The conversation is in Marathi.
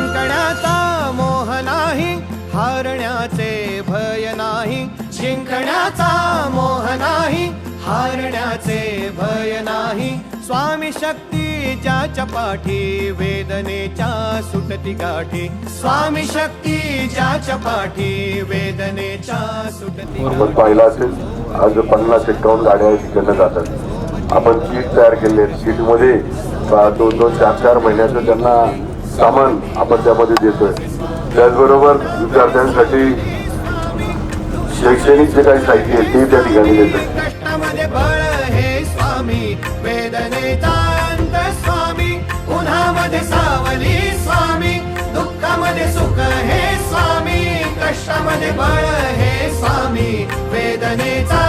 जिंकण्याचा मोह नाही हारण्याचे भय नाही. जिंकण्याचा मोह नाही हारण्याचे भय नाही. स्वामी शक्तीच्या चपाठी वेदनेच्या सुटती गाठी. स्वामी शक्तीच्या चपाठी वेदनेच्या सुटती आपण पाहिलं असेल आज पन्नास एकावन्न गाड्या शिकवल्या जातात. आपण किट तयार केले किटमध्ये दोन दोन चार चार महिन्याचं त्यांना सामान आपण त्यामध्ये देतोय. त्याचबरोबर विद्यार्थ्यांसाठी शैक्षणिक जे काही साहित्य आहे ते त्या ठिकाणी देतोय. कष्टामध्ये बळ हे स्वामी वेदनेचा सुख हे स्वामी कष्टामध्ये बळ हे स्वामी वेदनेचा